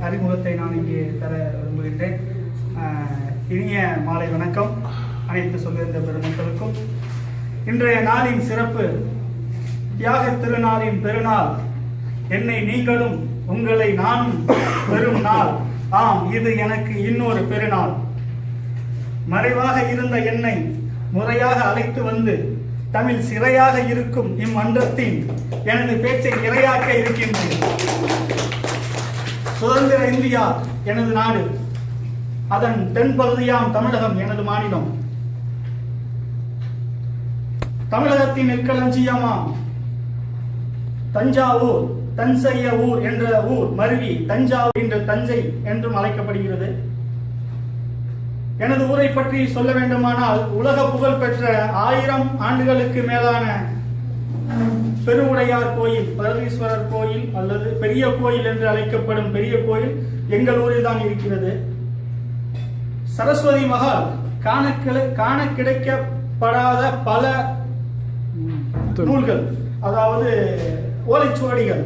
அறிமுகத்தை நான் இங்கே தர விரும்புகின்றேன். ஆஹ், இனிய மாலை வணக்கம். அனைத்து சொல்லியிருந்த பெருமக்களுக்கும் இன்றைய நாளின் சிறப்பு தியாக திருநாளின் பெருநாள். என்னை நீங்களும் உங்களை நானும் பெறும் நாள். ஆம் இது எனக்கு இன்னொரு பெருநாள். மறைவாக இருந்த என்னை முறையாக அழைத்து வந்து தமிழ் சிறையாக இருக்கும் இம்மன்றத்தின் எனது பேச்சை இரையாக்க இருக்கின்றேன். சுதந்திர இந்தியா எனது நாடு. அதன் தென்பகுதியாம் தமிழகம் எனது மாநிலம். தமிழகத்தின் நெற்களஞ்சியமாம். தஞ்சாவூர் தஞ்சைய ஊர் என்ற ஊர் மருவி தஞ்சாவூர் என்ற தஞ்சை என்றும் அழைக்கப்படுகிறது. எனது ஊரை பற்றி சொல்ல வேண்டுமானால் உலக புகழ் பெற்ற ஆயிரம் ஆண்டுகளுக்கு மேலான பெருவுடையார் கோயில் பரதீஸ்வரர் கோயில் அல்லது பெரிய கோயில் என்று அழைக்கப்படும் பெரிய கோயில் எங்கள் ஊரில் தான் இருக்கிறது. சரஸ்வதி மகால் காண காண கிடைக்கப்படாத பல நூல்கள் அதாவது ஓலைச்சுவடிகள்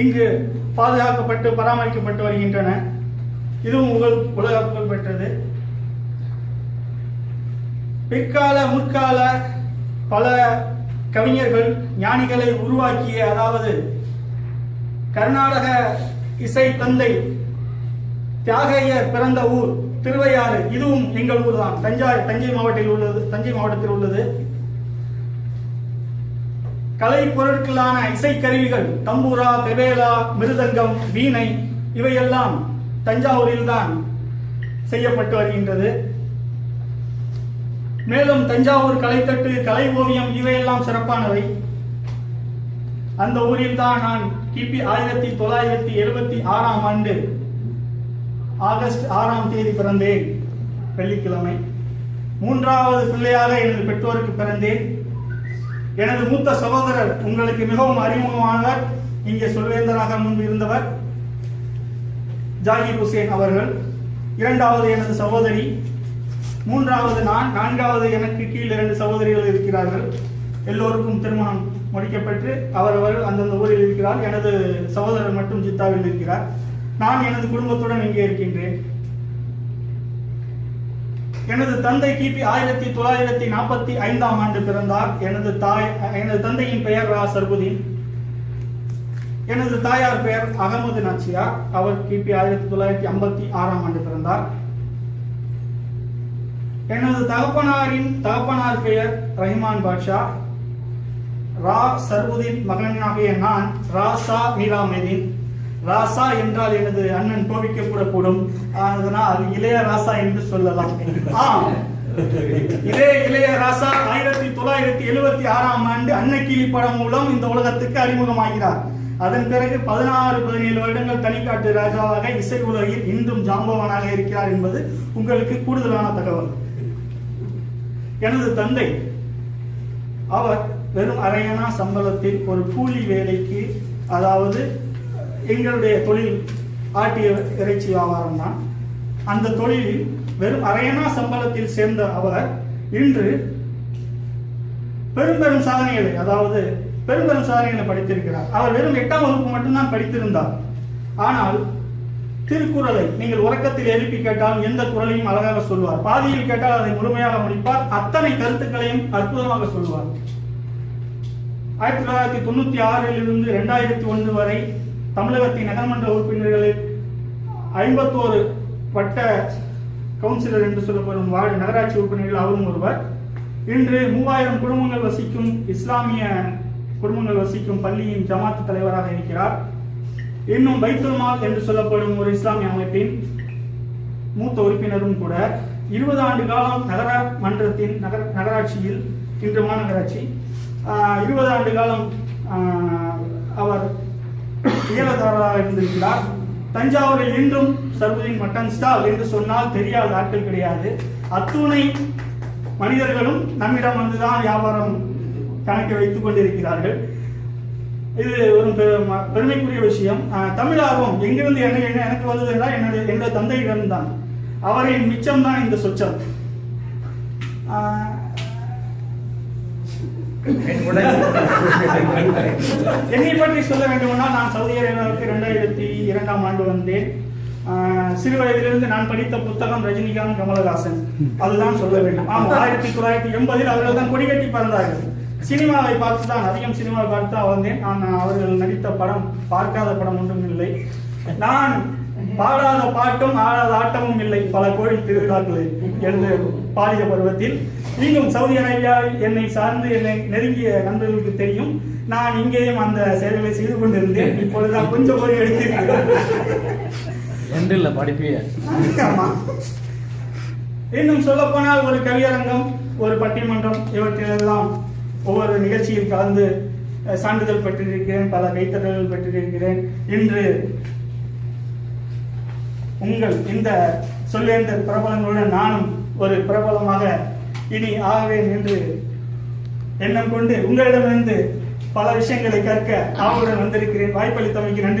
இங்கு பாதுகாக்கப்பட்டு பராமரிக்கப்பட்டு வருகின்றன. இதுவும் உங்கள் உலக புகழ் பெற்றது. பிற்கால முற்கால பல கவிஞர்கள் ஞானிகளை உருவாக்கிய அதாவது கர்நாடக இசை தந்தை தியாகையர் பிறந்த ஊர் திருவையாறு. இதுவும் எங்கள் ஊர் தான் தஞ்சை தஞ்சை மாவட்டத்தில் உள்ளது தஞ்சை மாவட்டத்தில் உள்ளது. கலை பொருட்களான இசைக்கருவிகள் தம்பூரா தெவேலா மிருதங்கம் வீணை இவையெல்லாம் தஞ்சாவூரில் தான் செய்யப்பட்டு வருகின்றது. மேலும் தஞ்சாவூர் கலைத்தட்டு கலை ஓவியம் இவையெல்லாம் சிறப்பானவை. அந்த ஊரில் தான் நான் கிபி ஆயிரத்தி தொள்ளாயிரத்தி எழுபத்தி ஆறாம் ஆண்டு ஆகஸ்ட் ஆறாம் தேதி பிறந்தேன். வெள்ளிக்கிழமை. மூன்றாவது பிள்ளையாக எனது பெற்றோருக்கு பிறந்தேன். எனது மூத்த சகோதரர் உங்களுக்கு மிகவும் அறிமுகமானவர் இங்கே சொல்வேந்தராக முன்பு இருந்தவர் ஜாகிர் ஹுசேன் அவர்கள். இரண்டாவது எனது சகோதரி மூன்றாவது நான் நான்காவது எனக்கு கீழ் இரண்டு சகோதரிகள் இருக்கிறார்கள். எல்லோருக்கும் திருமணம் முடிக்கப்பட்டு அவரவர் அந்தந்த ஊரில் இருக்கிறார். எனது சகோதரர் மட்டும் ஜித்தாவில் இருக்கிறார். நான் எனது குடும்பத்துடன் இங்கே இருக்கின்றேன். எனது தந்தை கிபி ஆயிரத்தி தொள்ளாயிரத்தி நாற்பத்தி ஐந்தாம் ஆண்டு பிறந்தார். எனது தாய் எனது தந்தையின் பெயர் ரா. சர்புதீன். எனது தாயார் பெயர் அகமது நாச்சியார். அவர் கிபி ஆயிரத்தி தொள்ளாயிரத்தி ஐம்பத்தி ஆறாம் ஆண்டு பிறந்தார். எனது தகப்பனாரின் தகப்பனார் பெயர் ரஹிமான் பாட்ஷா. ரா சர்வுதீன் மகனாகிய நான் ராசா மீராமெதீன். ராசா என்றால் எனது அண்ணன் கோபிக்கப்படக்கூடும். அதனால் இளைய ராசா என்று சொல்லலாம். ஆம். இளைய ராசா ஆயிரத்தி தொள்ளாயிரத்தி எழுபத்தி ஆறாம் ஆண்டு அன்னக்கிளி படம் மூலம் இந்த உலகத்துக்கு அறிமுகமாகிறார். அதன் பிறகு பதினாறு பதினேழு வருடங்கள் தனிக்காட்டு ராஜாவாக இசை உலகில் இன்றும் ஜாம்பவானாக இருக்கிறார் என்பது உங்களுக்கு கூடுதலான தகவல். எனது தந்தை அவர் வெறும் அரையனா சம்பளத்தில் ஒரு கூலி வேலைக்கு அதாவது எங்களுடைய தொழில் ஆட்டிய இறைச்சி வியாபாரம் தான். அந்த தொழிலில் வெறும் அரையனா சம்பளத்தில் சேர்ந்த அவர் இன்று பெரும் பெரும் சாதனைகளை அதாவது பெரும் பெரும் சாதனைகளை படித்திருக்கிறார். அவர் வெறும் எட்டாம் வகுப்பு மட்டும்தான் படித்திருந்தார். ஆனால் திருக்குறளை நீங்கள் உறக்கத்தில் எழுப்பி கேட்டால் எந்த குரலையும் அழகாக சொல்வார். பாதியில் கேட்டால் அதை முழுமையாக முடிப்பார். அத்தனை கருத்துக்களையும் அற்புதமாக சொல்வார். ஆயிரத்தி தொள்ளாயிரத்தி தொண்ணூத்தி ஆறில் இருந்து இரண்டாயிரத்தி ஒன்று வரை தமிழகத்தின் நகர்மன்ற உறுப்பினர்களில் ஐம்பத்தோரு வட்ட கவுன்சிலர் என்று சொல்லப்படும் வார்டு நகராட்சி உறுப்பினர்கள் அவரும் ஒருவர். இன்று மூவாயிரம் குடும்பங்கள் வசிக்கும் இஸ்லாமிய குடும்பங்கள் வசிக்கும் பள்ளியின் ஜமாத் தலைவராக இருக்கிறார். இன்னும் பைத்துல் மால் என்று சொல்லப்படும் ஒரு இஸ்லாமிய அமைப்பின் மூத்த உறுப்பினரும் கூட இருபது ஆண்டு காலம் நகர மன்றத்தின் நகர நகராட்சியில் இன்று மாநகராட்சி. ஆஹ், இருபது ஆண்டு காலம் ஆஹ், அவர் இயலதாரராக இருந்திருக்கிறார். தஞ்சாவூரில் இன்றும் சர்வதின் மட்டன் ஸ்டால் என்று சொன்னால் தெரியாத ஆட்கள் கிடையாது. அத்துணை மனிதர்களும் நம்மிடம் வந்துதான் வியாபாரம் கணக்கு வைத்துக் கொண்டிருக்கிறார்கள். இது ஒரு பெருமைக்குரிய விஷயம். தமிழ் ஆர்வம் எங்கிருந்து என்ன என்ன எனக்கு வந்தது என்றால் என்னுடைய என்னுடைய தந்தையிடம் தான் அவரின் மிச்சம் தான் இந்த சொச்சம். என்னை பற்றி சொல்ல வேண்டுமானால் நான் சவுதி அரேபியாவுக்கு இரண்டாயிரத்தி இரண்டாம் ஆண்டு வந்தேன். சிறு வயதிலிருந்து நான் படித்த புத்தகம் ரஜினிகாந்த் கமலஹாசன். அதுதான் சொல்ல வேண்டும். ஆமா ஆயிரத்தி தொள்ளாயிரத்தி எண்பதில் அவர்கள் தான் கொடிகட்டி பறந்தார்கள். சினிமாவை பார்த்து தான் அதிகம் சினிமாவை பார்த்து தான் வந்தேன் நான் அவர்கள் நடித்த படம் பார்க்காத படம் ஒன்றும் இல்லை. நான் பாடாத பாட்டும் ஆடாத ஆட்டமும் இல்லை. பல கோயில் திருவிழாக்களில் எழுந்து பாடிய பருவத்தில். நீங்களும் சவுதி அரேபியாவில் என்னை சார்ந்து என்னை நெருங்கிய நண்பர்களுக்கு தெரியும். நான் இங்கேயும் அந்த செயல்களை செய்து கொண்டிருந்தேன். இப்பொழுது நான் கொஞ்சம் போய் எடுத்திருக்கிறேன். இல்ல படிப்பிய. இன்னும் சொல்ல போனால் ஒரு கவியரங்கம் ஒரு பட்டிமன்றம் இவற்றிலெல்லாம் ஒவ்வொரு நிகழ்ச்சியில் கலந்து சான்றிதழ் பெற்றிருக்கிறேன் பல கைத்தட்டல்கள் பெற்றிருக்கிறேன். இன்று உங்கள் இந்த சொல்லேந்த பிரபலங்களுடன் நானும் ஒரு பிரபலமாக இனி ஆவேன் என்று எண்ணம் கொண்டு உங்களிடமிருந்து பல விஷயங்களை கற்க ஆவலுடன் வந்திருக்கிறேன். வாய்ப்பளித்தமைக்கு நன்றி.